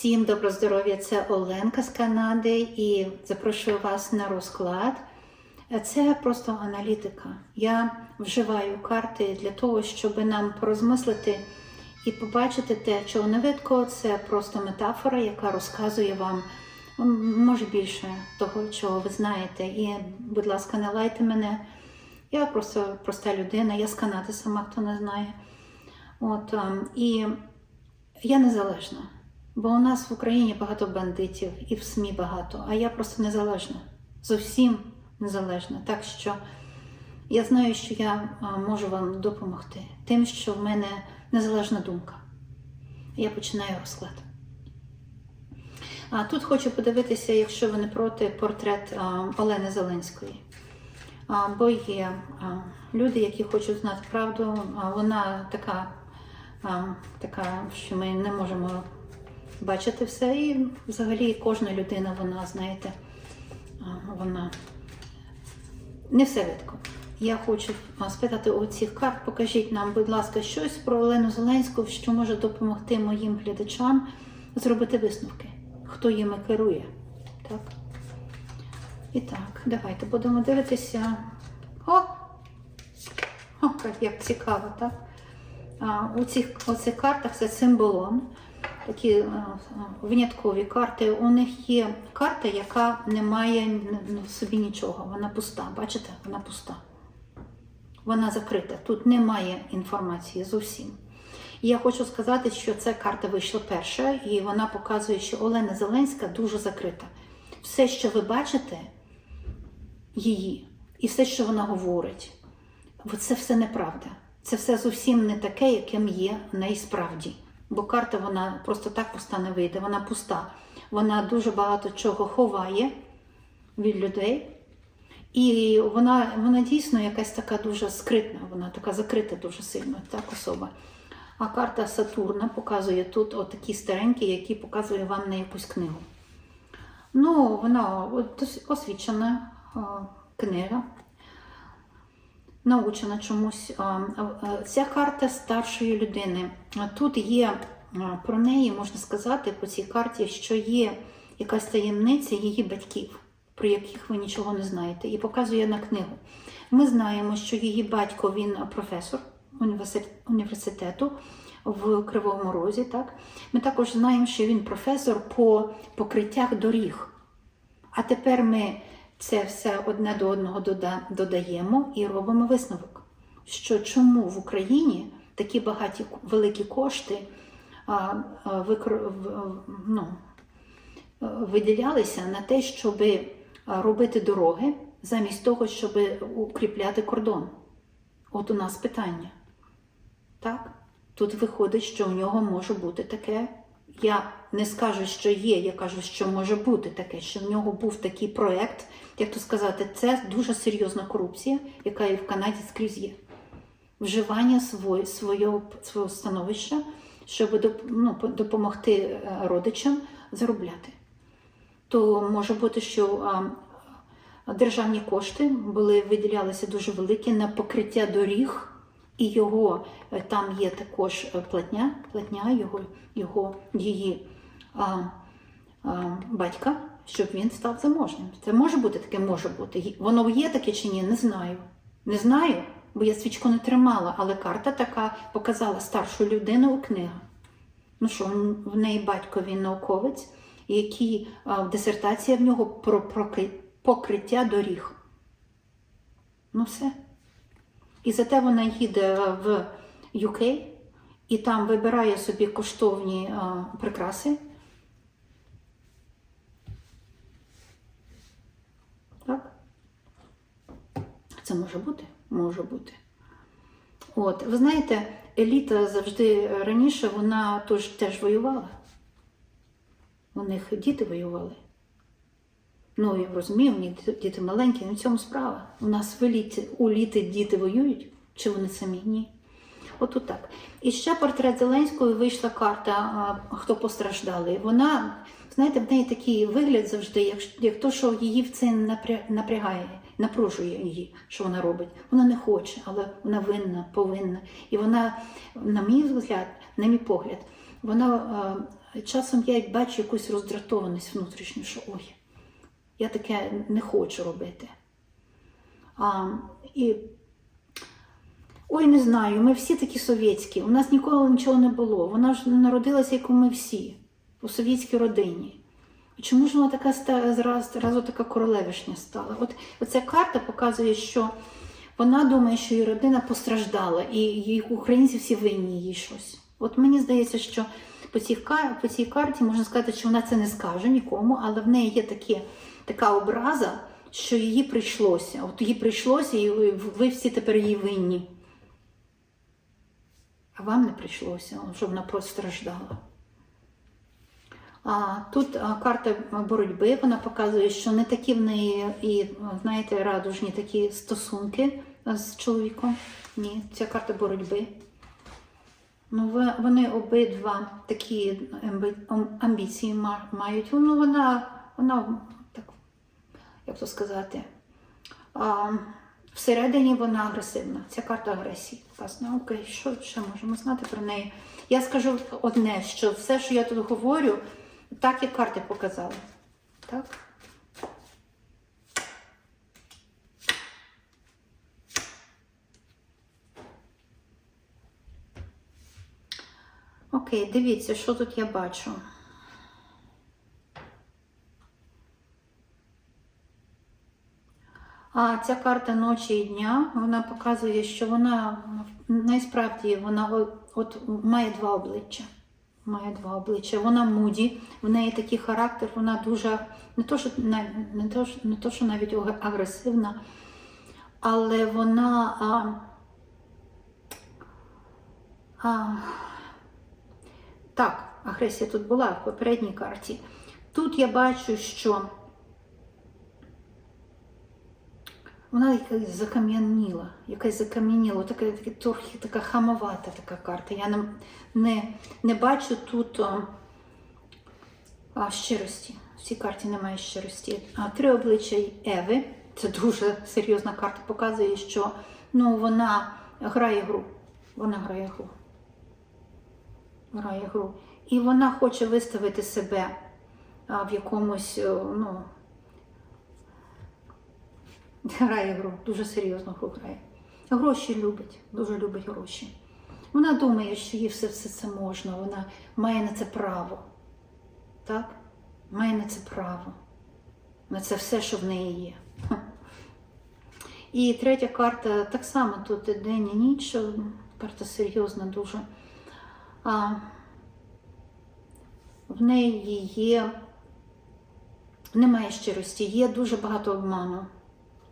Всім добро здоров'я! Це Оленка з Канади і запрошую вас на розклад. Це просто аналітика. Я вживаю карти для того, щоб нам порозмислити і побачити те, чого не видко. Це просто метафора, яка розказує вам може більше того, чого ви знаєте. І, будь ласка, не лайте мене. Я просто проста людина, я з Канади сама, хто не знає. От, ем, і я незалежна. Бо у нас в Україні багато бандитів і в СМІ багато, а я просто незалежна. Зовсім незалежна. Так що я знаю, що я можу вам допомогти тим, що в мене незалежна думка. Я починаю розклад. А тут хочу подивитися, якщо ви не проти, портрет Олени Зеленської. Бо є люди, які хочуть знати правду, вона така, така, що ми не можемо бачити все. І взагалі кожна людина, вона, знаєте, вона не все видко. Я хочу а, спитати у цих карт, покажіть нам, будь ласка, щось про Олену Зеленську, що може допомогти моїм глядачам зробити висновки, хто їми керує. Так? І так, давайте будемо дивитися. О! О, як цікаво, так? А, у цих оцих картах це символон. Такі а, виняткові карти. У них є карта, яка не має н- н- в собі нічого. Вона пуста. Бачите? Вона пуста. Вона закрита. Тут немає інформації зовсім. І я хочу сказати, що ця карта вийшла перша, і вона показує, що Олена Зеленська дуже закрита. Все, що ви бачите, її, і все, що вона говорить, це все неправда. Це все зовсім не таке, яким є насправді. Бо карта вона просто так пуста не вийде, вона пуста. Вона дуже багато чого ховає від людей. І вона, вона дійсно якась така дуже скритна, вона така закрита дуже сильно, так особа. А карта Сатурна показує тут отакі старенькі, які показує вам на якусь книгу. Ну, вона ос- освічена книга, научена чомусь. Ця карта старшої людини. Тут є про неї, можна сказати, по цій карті, що є якась таємниця її батьків, про яких ви нічого не знаєте, і показує на книгу. Ми знаємо, що її батько він професор університету в Кривому Розі. Так? Ми також знаємо, що він професор по покриттях доріг. А тепер ми це все одне до одного дода- додаємо і робимо висновок, що чому в Україні такі багаті великі кошти а, викр- в- ну, виділялися на те, щоб робити дороги, замість того, щоб укріпляти кордон. От у нас питання. Так? Тут виходить, що у нього може бути таке. Я не скажу, що є, я кажу, що може бути таке, що в нього був такий проект, як то сказати, це дуже серйозна корупція, яка і в Канаді скрізь є. Вживання своє, свого, свого становища, щоб ну, допомогти е, родичам заробляти. То може бути, що державні кошти були виділялися дуже великі на покриття доріг, і його е, там є також е, платня, платня його, його її а, а, батька, щоб він став заможним. Це може бути таке, може бути. Воно є таке чи ні, не знаю. Не знаю, бо я свічку не тримала, але карта така показала старшу людину у книга. Ну що, в неї батько він науковець, який дисертація в нього про покриття доріг. Ну все. І зате вона їде в UK і там вибирає собі коштовні а, прикраси. Так? Це може бути? Може бути. От, ви знаєте, еліта завжди раніше вона тож теж воювала. У них діти воювали. Ну, я розумію, них діти маленькі, не в цьому справа. У нас в еліті, у літи діти воюють, чи вони самі? Ні. От так. І ще портрет Зеленської вийшла карта, хто постраждали. Вона, знаєте, в неї такий вигляд завжди, як, як то, що її в це напря- напрягає, напружує її, що вона робить. Вона не хоче, але вона винна, повинна. І вона, на мій взгляд, на мій погляд, вона часом я бачу якусь роздратованість внутрішню, що ой, я таке не хочу робити. А, і Ой, не знаю, ми всі такі совєтські. У нас ніколи нічого не було. Вона ж народилася, як ми всі, у совєтській родині. Чому ж вона така ста- зраз, зразу така королевишня стала? От оця карта показує, що вона думає, що її родина постраждала, і її українці всі винні їй щось. От мені здається, що по цій, по цій карті можна сказати, що вона це не скаже нікому, але в неї є такі, така образа, що їй прийшлося. От їй прийшлося, і ви- ви всі тепер її винні. А вам не прийшлося, щоб вона постраждала. А, тут карта боротьби, вона показує, що не такі в неї і, знаєте, радужні такі стосунки з чоловіком. Ні, ця карта боротьби. Ну, вони обидва такі амбіції мають. Ну, вона, вона як то сказати, а, всередині вона агресивна. Ця карта агресії. Власне, окей, що ще можемо знати про неї? Я скажу одне, що все, що я тут говорю, так як карти показали. Так? Окей, дивіться, що тут я бачу. А ця карта ночі і дня вона показує, що вона насправді вона от, має два обличчя. Має два обличчя. Вона муді, в неї такий характер, вона дуже не то, що на- не то, не то, що навіть агресивна, але вона а, а, так, агресія тут була в попередній карті. Тут я бачу, що вона якась закам'яніла, якась закам'яніла, така, така трохи така хамовата така карта. Я не, не, не бачу тут о, а, щирості. В цій карті немає щирості. А три обличчя Еви. Це дуже серйозна карта, показує, що ну, вона грає гру. Вона грає гру. Грає гру. І вона хоче виставити себе а, в якомусь, ну, Грає гру, дуже серйозно гру грає. Гроші любить, дуже любить гроші. Вона думає, що їй все, все це можна, вона має на це право. Так? Має на це право. На це все, що в неї є. І третя карта так само тут день і ніч. Карта серйозна дуже. А, в неї є, немає щирості, є дуже багато обману.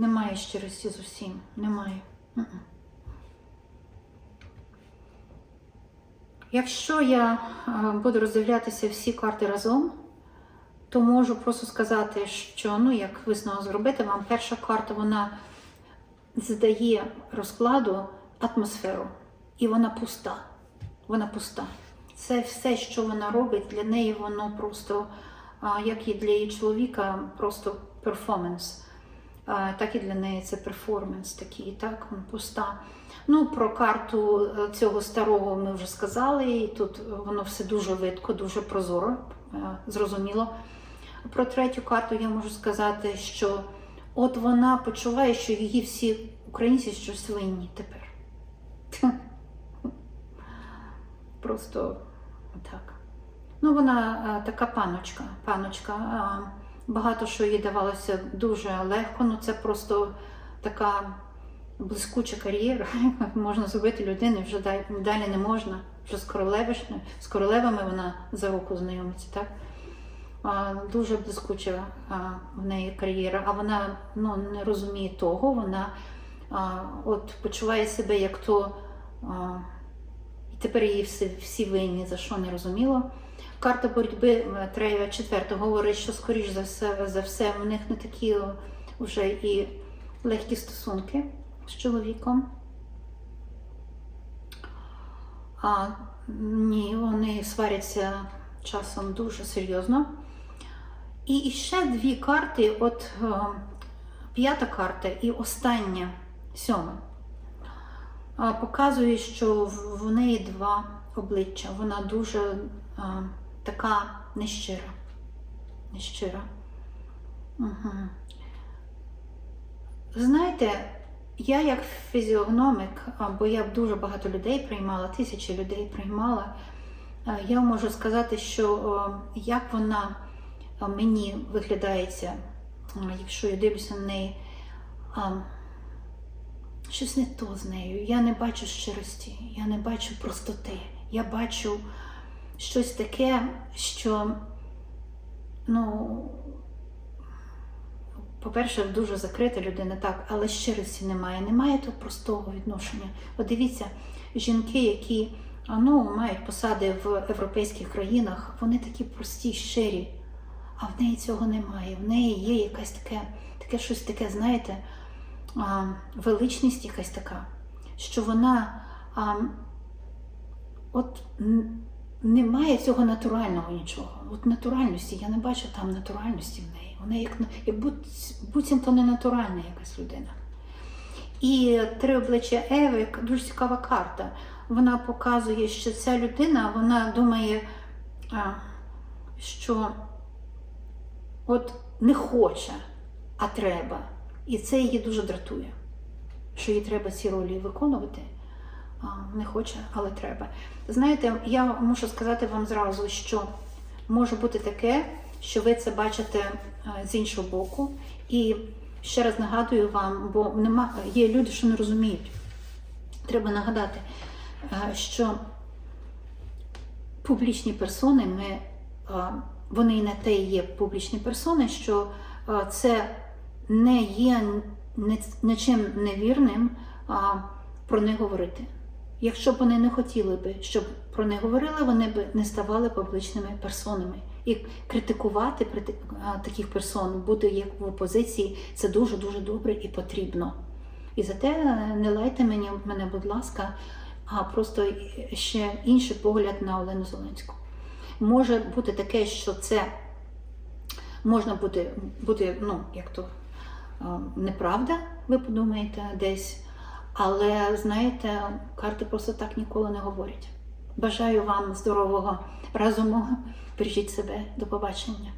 Немає щирості з усім. Немає. Якщо я буду роздивлятися всі карти разом, то можу просто сказати, що ну як висновок зробити вам, перша карта вона задає розкладу атмосферу, і вона пуста. Вона пуста. Це все, що вона робить, для неї воно просто, як і для її чоловіка, просто перформанс. Так і для неї це перформанс такий, так, пуста. Ну, про карту е, цього старого ми вже сказали, і тут воно все дуже видко, дуже прозоро, е, зрозуміло. Про третю карту я можу сказати, що от вона почуває, що її всі українці щось винні тепер. Просто так. Ну, вона е, така паночка, паночка. Багато що їй давалося дуже легко, ну це просто така блискуча кар'єра. Можна зробити людину, вже далі не можна. Вже з королевишною, з королевами вона за руку знайомиться, так? А, дуже блискуча а, в неї кар'єра, а вона ну, не розуміє того, вона а, от почуває себе як то. А, і тепер її всі, всі винні, за що не розуміло. Карта боротьби е, третя, четверта говорить, що скоріш за все, за все в них не такі вже і легкі стосунки з чоловіком. А ні, вони сваряться часом дуже серйозно. І ще дві карти, от е, п'ята карта і остання сьома. Показує, що в неї два обличчя. Вона дуже а, така нещира. Нещира. Угу. Знаєте, я як фізіогномик, а, бо я дуже багато людей приймала, тисячі людей приймала, я можу сказати, що як вона мені виглядається, якщо я дивлюся на неї, щось не то з нею. Я не бачу щирості, я не бачу простоти. Я бачу щось таке, що, ну, по-перше, дуже закрита людина, так, але щирості немає. Немає того простого відношення. От дивіться, жінки, які ну, мають посади в європейських країнах, вони такі прості, щирі, а в неї цього немає. В неї є якесь таке, таке щось таке, знаєте, величність якась така, що вона а, от немає цього натурального нічого. От натуральності, я не бачу там натуральності в неї. Вона як, на- як буцімто не натуральна якась людина. І три обличчя Еви дуже цікава карта. Вона показує, що ця людина вона думає, що от не хоче, а треба. І це її дуже дратує, що їй треба ці ролі виконувати. Не хоче, але треба. Знаєте, я мушу сказати вам зразу, що може бути таке, що ви це бачите е, з іншого боку. І ще раз нагадую вам, бо нема, є люди, що не розуміють. Треба нагадати, е, що публічні персони, ми, е, вони і на те є публічні персони, що це не є нічим невірним про них говорити. Якщо б вони не хотіли би, щоб про них говорили, вони б не ставали публічними персонами. І критикувати таких персон, бути як в опозиції, це дуже дуже добре і потрібно. І за те е, не лайте мені мене, будь ласка, а просто ще інший погляд на Олену Зеленську. Може бути таке, що це можна бути, бути ну, як то е, неправда, ви подумаєте десь. Але знаєте, карти просто так ніколи не говорять. Бажаю вам здорового разуму. Бережіть себе. До побачення.